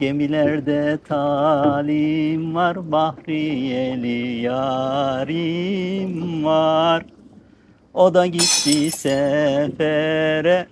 Gemilerde talim var, bahriyeli yarim var. O da gitti sefere.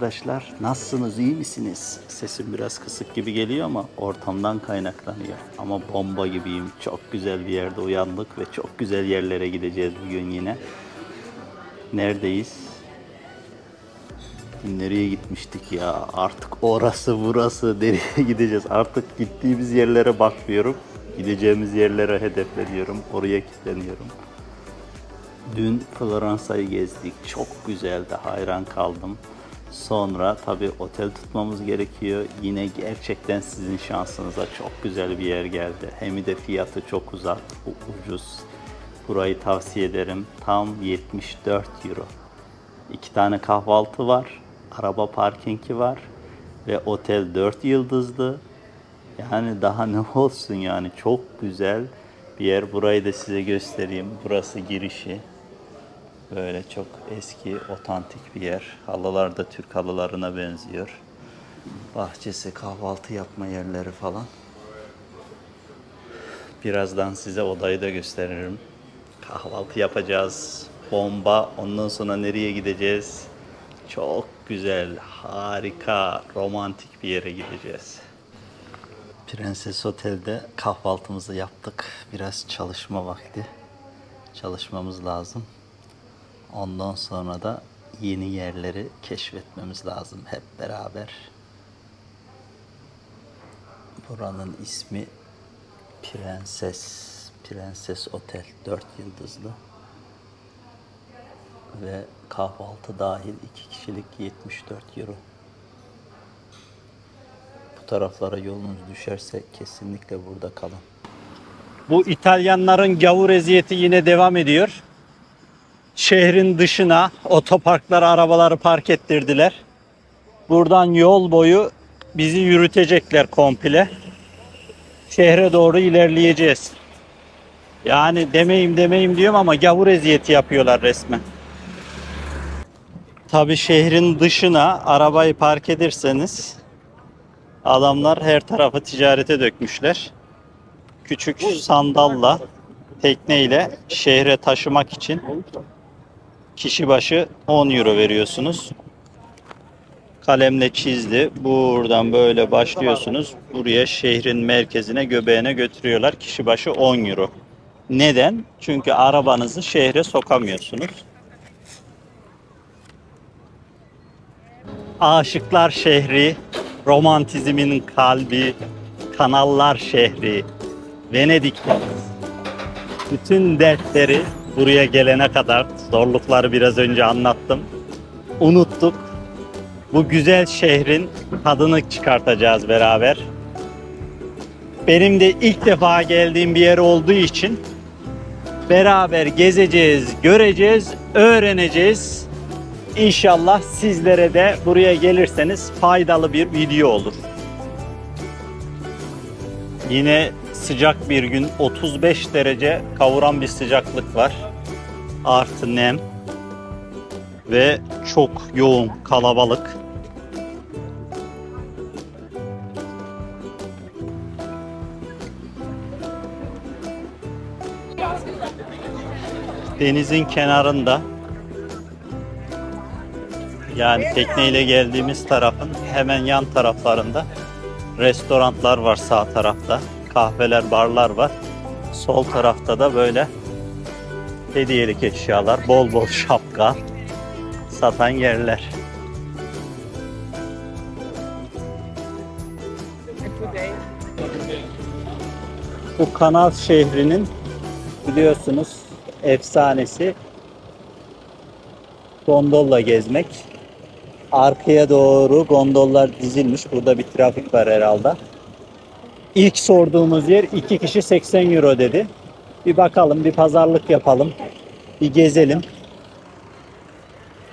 Arkadaşlar. Nasılsınız? iyi misiniz? Sesim biraz kısık gibi geliyor ama ortamdan kaynaklanıyor. Ama bomba gibiyim. Çok güzel bir yerde uyandık ve çok güzel yerlere gideceğiz bugün yine. Neredeyiz? Nereye gitmiştik ya? Artık orası burası nereye gideceğiz? Artık gittiğimiz yerlere bakmıyorum. Gideceğimiz yerlere hedefleniyorum. Oraya kilitleniyorum. Dün Floransa'yı gezdik. Çok güzeldi. Hayran kaldım. Sonra tabii otel tutmamız gerekiyor. Yine gerçekten sizin şansınıza çok güzel bir yer geldi. Hem de fiyatı çok uzak, ucuz. Burayı tavsiye ederim. Tam 74 euro. İki tane kahvaltı var. Araba parkingi var. Ve otel 4 yıldızlı. Yani daha ne olsun yani çok güzel bir yer. Burayı da size göstereyim. Burası girişi. Böyle çok eski, otantik bir yer. Halılar da Türk halılarına benziyor. Bahçesi, kahvaltı yapma yerleri falan. Birazdan size odayı da gösteririm. Kahvaltı yapacağız. Bomba. Ondan sonra nereye gideceğiz? Çok güzel, harika, romantik bir yere gideceğiz. Prenses Otel'de kahvaltımızı yaptık. Biraz çalışma vakti. Çalışmamız lazım. Ondan sonra da yeni yerleri keşfetmemiz lazım hep beraber. Buranın ismi Prenses Prenses Otel 4 yıldızlı ve kahvaltı dahil 2 kişilik 74 euro. Bu taraflara yolunuz düşerse kesinlikle burada kalın. Bu İtalyanların gavur eziyeti yine devam ediyor. Şehrin dışına otoparklara arabaları park ettirdiler. Buradan yol boyu bizi yürütecekler komple. Şehre doğru ilerleyeceğiz. Yani demeyim demeyim diyorum ama gavur eziyeti yapıyorlar resmen. Tabi şehrin dışına arabayı park ederseniz adamlar her tarafı ticarete dökmüşler. Küçük sandalla tekneyle şehre taşımak için kişi başı 10 euro veriyorsunuz. Kalemle çizdi. Buradan böyle başlıyorsunuz. Buraya şehrin merkezine, göbeğine götürüyorlar. Kişi başı 10 euro. Neden? Çünkü arabanızı şehre sokamıyorsunuz. Aşıklar şehri, romantizmin kalbi, kanallar şehri, Venedik bütün dertleri buraya gelene kadar zorlukları biraz önce anlattım. Unuttuk. Bu güzel şehrin tadını çıkartacağız beraber. Benim de ilk defa geldiğim bir yer olduğu için beraber gezeceğiz, göreceğiz, öğreneceğiz. İnşallah sizlere de buraya gelirseniz faydalı bir video olur. Yine sıcak bir gün 35 derece kavuran bir sıcaklık var. Artı nem ve çok yoğun kalabalık. Denizin kenarında yani tekneyle geldiğimiz tarafın hemen yan taraflarında restoranlar var sağ tarafta. Kahveler, barlar var. Sol tarafta da böyle hediyelik eşyalar, bol bol şapka, satan yerler. Bu kanal şehrinin biliyorsunuz efsanesi gondolla gezmek. Arkaya doğru gondollar dizilmiş. Burada bir trafik var herhalde. İlk sorduğumuz yer iki kişi 80 euro dedi. Bir bakalım, bir pazarlık yapalım. Bir gezelim.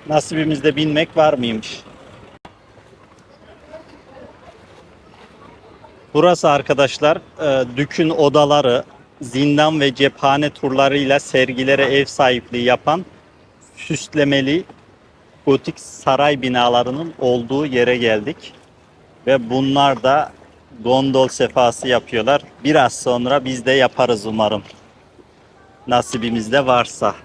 Nasibimizde binmek var mıymış? Burası arkadaşlar e, Dük'ün odaları, zindan ve cephane turlarıyla sergilere ev sahipliği yapan süslemeli gotik saray binalarının olduğu yere geldik. Ve bunlar da gondol sefası yapıyorlar. Biraz sonra biz de yaparız umarım. Nasibimizde varsa.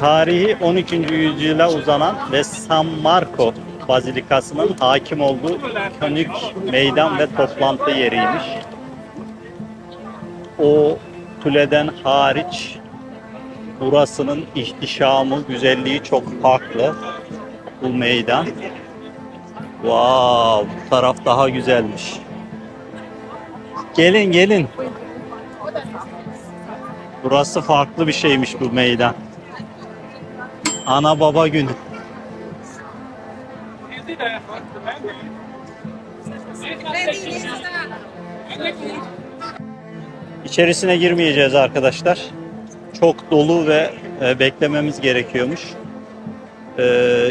Tarihi 12. yüzyıla uzanan ve San Marco Bazilikası'nın hakim olduğu ikonik meydan ve toplantı yeriymiş. O kuleden hariç burasının ihtişamı, güzelliği çok farklı. Bu meydan. Wow, bu taraf daha güzelmiş. Gelin gelin. Burası farklı bir şeymiş bu meydan. Ana baba günü. İçerisine girmeyeceğiz arkadaşlar. Çok dolu ve e, beklememiz gerekiyormuş. E,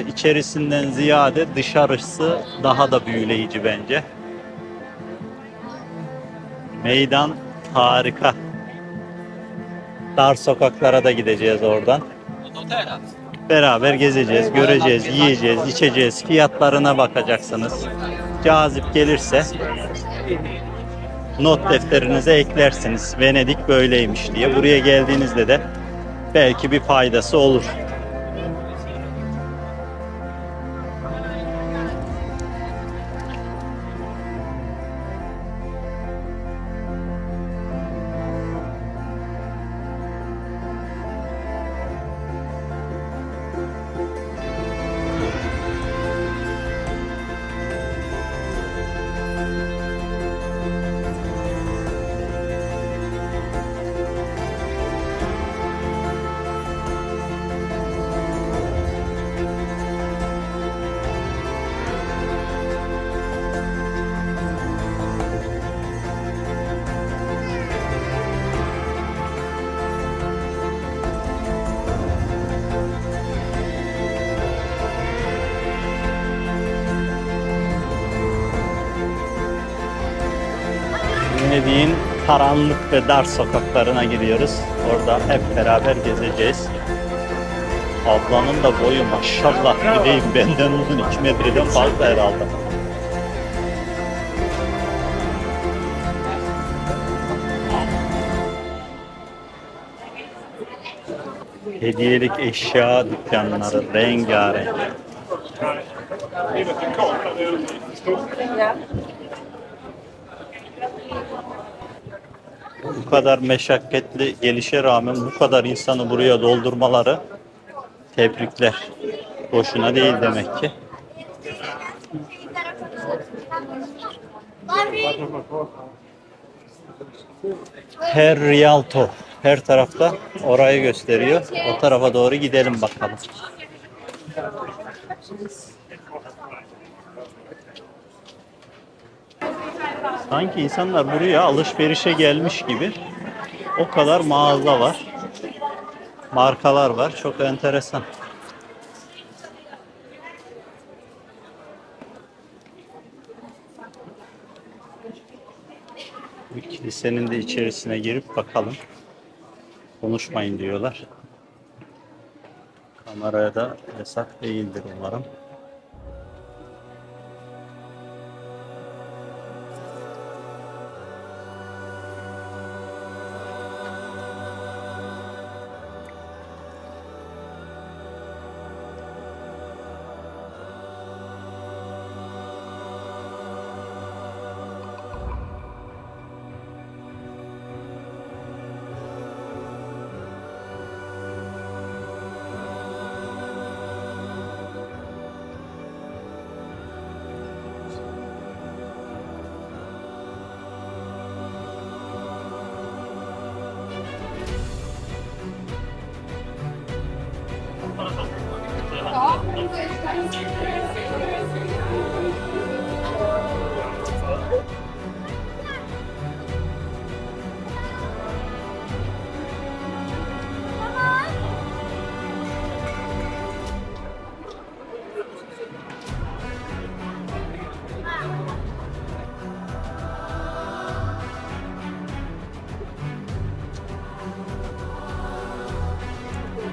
içerisinden ziyade dışarısı daha da büyüleyici bence. Meydan harika. Dar sokaklara da gideceğiz oradan. Beraber gezeceğiz, göreceğiz, yiyeceğiz, içeceğiz. Fiyatlarına bakacaksınız. Cazip gelirse not defterinize eklersiniz. Venedik böyleymiş diye. Buraya geldiğinizde de belki bir faydası olur. Karanlık ve dar sokaklarına giriyoruz. Orada hep beraber gezeceğiz. Ablanın da boyu maşallah gideyim benden uzun 2 metreden fazla herhalde. Hediyelik eşya dükkanları rengarenk. Bu kadar meşakkatli gelişe rağmen bu kadar insanı buraya doldurmaları tebrikler. Boşuna değil demek ki. Her Rialto her tarafta orayı gösteriyor. O tarafa doğru gidelim bakalım. Sanki insanlar buraya alışverişe gelmiş gibi o kadar mağaza var. Markalar var. Çok enteresan. Bir kilisenin de içerisine girip bakalım. Konuşmayın diyorlar. Kameraya da yasak değildir umarım.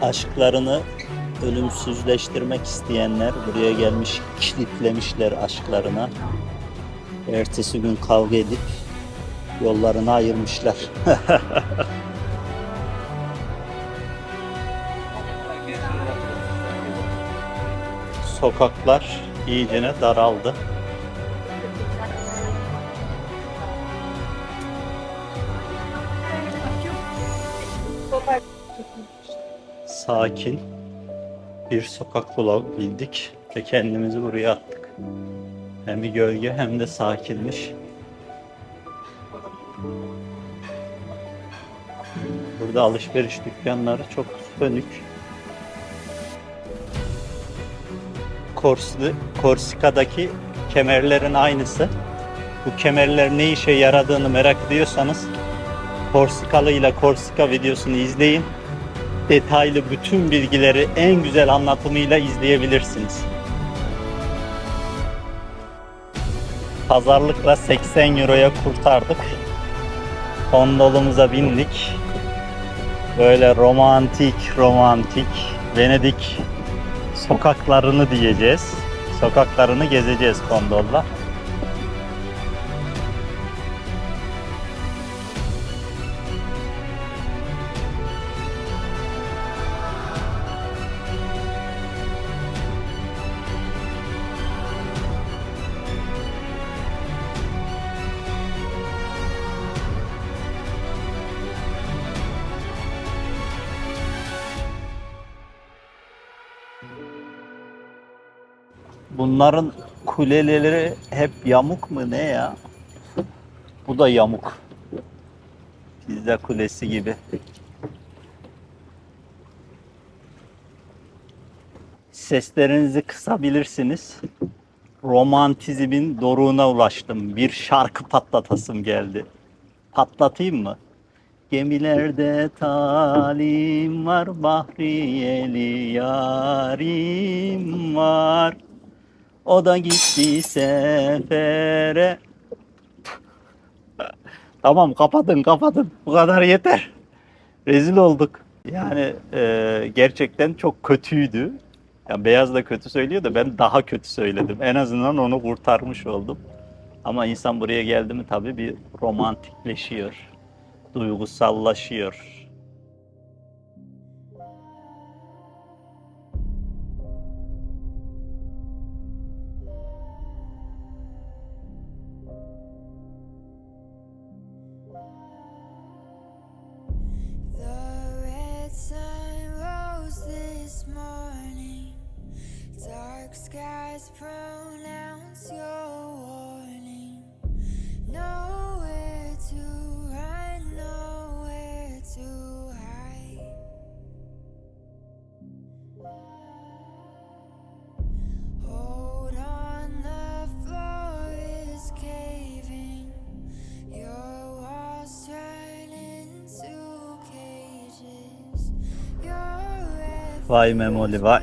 Aşklarını ölümsüzleştirmek isteyenler buraya gelmiş kilitlemişler aşklarına. Ertesi gün kavga edip yollarını ayırmışlar. Sokaklar iyicene daraldı. sakin bir sokak bulabildik ve kendimizi buraya attık. Hem bir gölge hem de sakinmiş. Burada alışveriş dükkanları çok sönük. Kors Korsika'daki kemerlerin aynısı. Bu kemerler ne işe yaradığını merak ediyorsanız Korsikalı ile Korsika videosunu izleyin detaylı bütün bilgileri en güzel anlatımıyla izleyebilirsiniz. Pazarlıkla 80 euroya kurtardık. Gondolumuza bindik. Böyle romantik romantik Venedik sokaklarını diyeceğiz. Sokaklarını gezeceğiz gondolla. Bunların kuleleri hep yamuk mu ne ya? Bu da yamuk. Pizza kulesi gibi. Seslerinizi kısabilirsiniz. Romantizmin doruğuna ulaştım. Bir şarkı patlatasım geldi. Patlatayım mı? Gemilerde talim var, bahriyeli yarim var. O da gitti sefere. tamam kapatın kapatın. Bu kadar yeter. Rezil olduk. Yani e, gerçekten çok kötüydü. Ya Beyaz da kötü söylüyor da ben daha kötü söyledim. En azından onu kurtarmış oldum. Ama insan buraya geldi mi tabii bir romantikleşiyor. Duygusallaşıyor. Vay Memoli vay.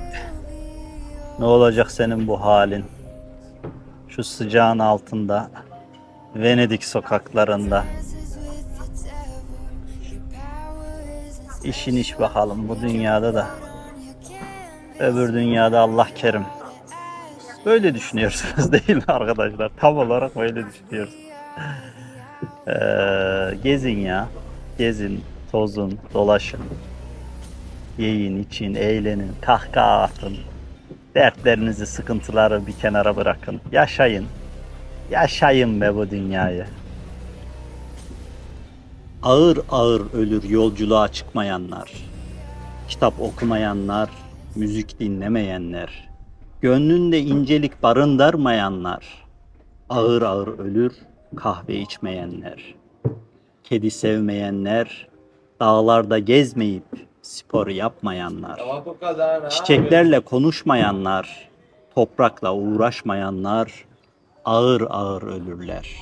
Ne olacak senin bu halin? Şu sıcağın altında, Venedik sokaklarında. İşin iş bakalım bu dünyada da. Öbür dünyada Allah kerim. Böyle düşünüyorsunuz değil mi arkadaşlar? Tam olarak böyle düşünüyoruz. Ee, gezin ya. Gezin, tozun, dolaşın. Yiyin, için, eğlenin, kahkaha atın. Dertlerinizi, sıkıntıları bir kenara bırakın. Yaşayın. Yaşayın be bu dünyayı. Ağır ağır ölür yolculuğa çıkmayanlar. Kitap okumayanlar, müzik dinlemeyenler, gönlünde incelik barındırmayanlar, ağır ağır ölür kahve içmeyenler, kedi sevmeyenler, dağlarda gezmeyip spor yapmayanlar, çiçeklerle konuşmayanlar, toprakla uğraşmayanlar ağır ağır ölürler.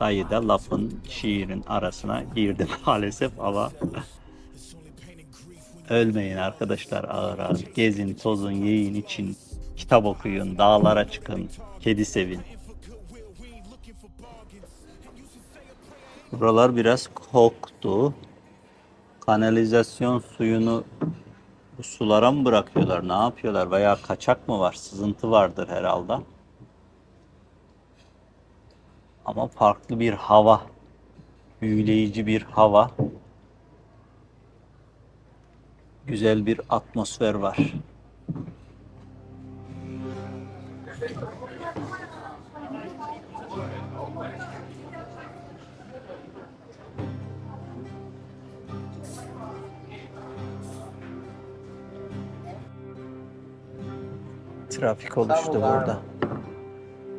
Dayı da lafın şiirin arasına girdi maalesef ama ölmeyin arkadaşlar ağır ağır. Gezin, tozun, yiyin, için, kitap okuyun, dağlara çıkın, kedi sevin. Buralar biraz koktu. Kanalizasyon suyunu bu sulara mı bırakıyorlar? Ne yapıyorlar? Veya kaçak mı var? Sızıntı vardır herhalde. Ama farklı bir hava. Büyüleyici bir hava. Güzel bir atmosfer var. Trafik oluştu burada.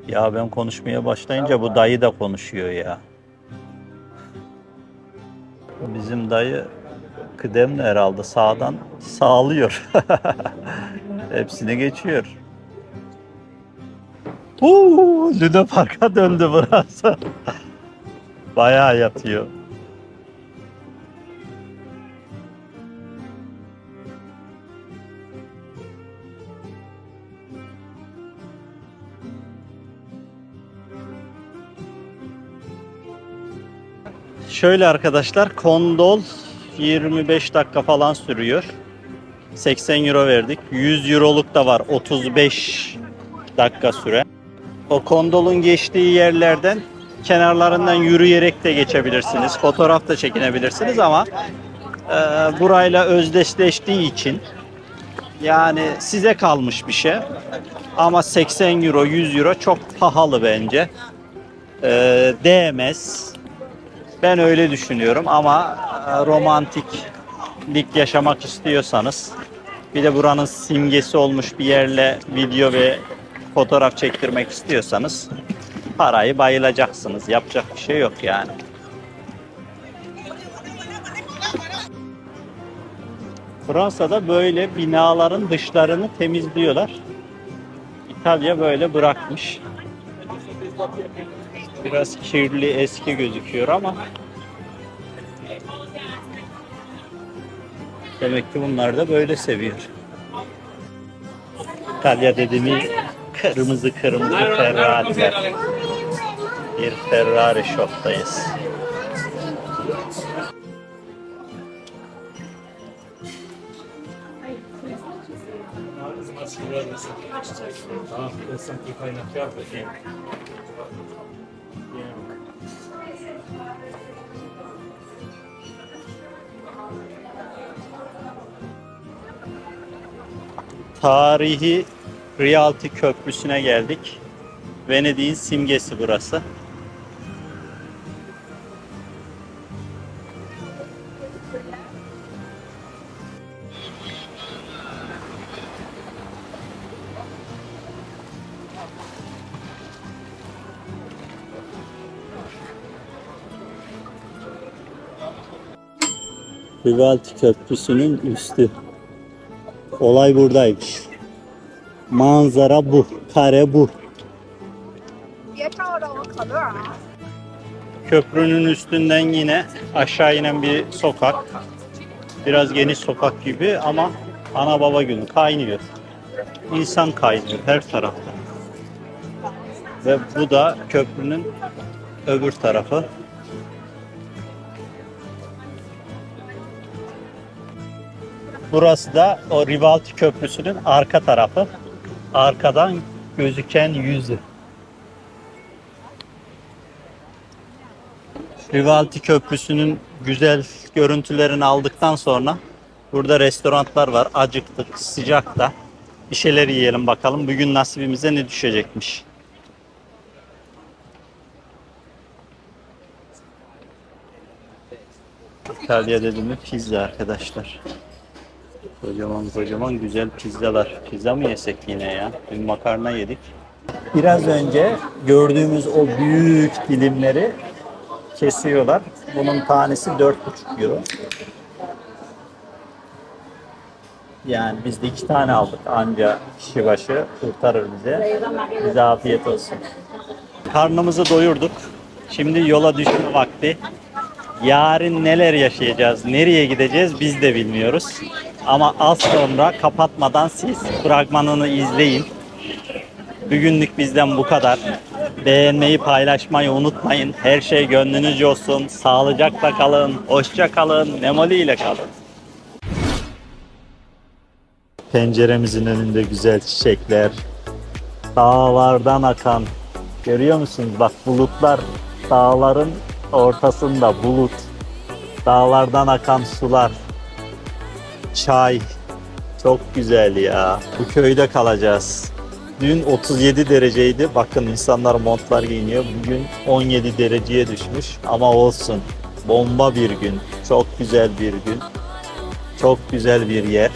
Ya ben konuşmaya başlayınca bu dayı da konuşuyor ya. Bizim dayı kıdemli herhalde sağdan sağlıyor. Hepsini geçiyor. Uuu, Luna Park'a döndü burası. Bayağı yatıyor. Şöyle arkadaşlar kondol 25 dakika falan sürüyor. 80 euro verdik. 100 euroluk da var 35 dakika süre. O kondolun geçtiği yerlerden kenarlarından yürüyerek de geçebilirsiniz. Fotoğraf da çekinebilirsiniz ama e, burayla özdeşleştiği için yani size kalmış bir şey. Ama 80 euro 100 euro çok pahalı bence. E, değmez. Ben öyle düşünüyorum ama e, romantiklik yaşamak istiyorsanız bir de buranın simgesi olmuş bir yerle video ve fotoğraf çektirmek istiyorsanız parayı bayılacaksınız. Yapacak bir şey yok yani. Fransa'da böyle binaların dışlarını temizliyorlar. İtalya böyle bırakmış. Biraz kirli, eski gözüküyor ama demek ki bunlar da böyle seviyor. İtalya dediğimiz kırmızı kırmızı Ferrari'ler. Bir Ferrari shop'tayız. Tarihi Rialti Köprüsü'ne geldik. Venedik'in simgesi burası. Rivalti Köprüsü'nün üstü. Olay buradaymış. Manzara bu. Kare bu. Köprünün üstünden yine aşağı inen bir sokak. Biraz geniş sokak gibi ama ana baba günü kaynıyor. İnsan kaynıyor her tarafta. Ve bu da köprünün öbür tarafı. Burası da o Rivalti Köprüsü'nün arka tarafı. Arkadan gözüken yüzü. Rivalti Köprüsü'nün güzel görüntülerini aldıktan sonra burada restoranlar var. Acıktık, sıcak da. Bir şeyler yiyelim bakalım. Bugün nasibimize ne düşecekmiş. İtalya dedi mi pizza arkadaşlar. Kocaman kocaman güzel pizzalar. Pizza mı yesek yine ya? Dün makarna yedik. Biraz önce gördüğümüz o büyük dilimleri kesiyorlar. Bunun tanesi 4,5 euro. Yani biz de iki tane aldık anca kişi başı kurtarır bize. Bize afiyet olsun. Karnımızı doyurduk. Şimdi yola düşme vakti. Yarın neler yaşayacağız, nereye gideceğiz biz de bilmiyoruz. Ama az sonra kapatmadan siz fragmanını izleyin. Bugünlük bizden bu kadar. Beğenmeyi, paylaşmayı unutmayın. Her şey gönlünüzce olsun. Sağlıcakla kalın, hoşça kalın, Nemoli ile kalın. Penceremizin önünde güzel çiçekler. Dağlardan akan. Görüyor musunuz? Bak bulutlar dağların ortasında bulut. Dağlardan akan sular. Çay. Çok güzel ya. Bu köyde kalacağız. Dün 37 dereceydi. Bakın insanlar montlar giyiniyor. Bugün 17 dereceye düşmüş. Ama olsun. Bomba bir gün. Çok güzel bir gün. Çok güzel bir yer.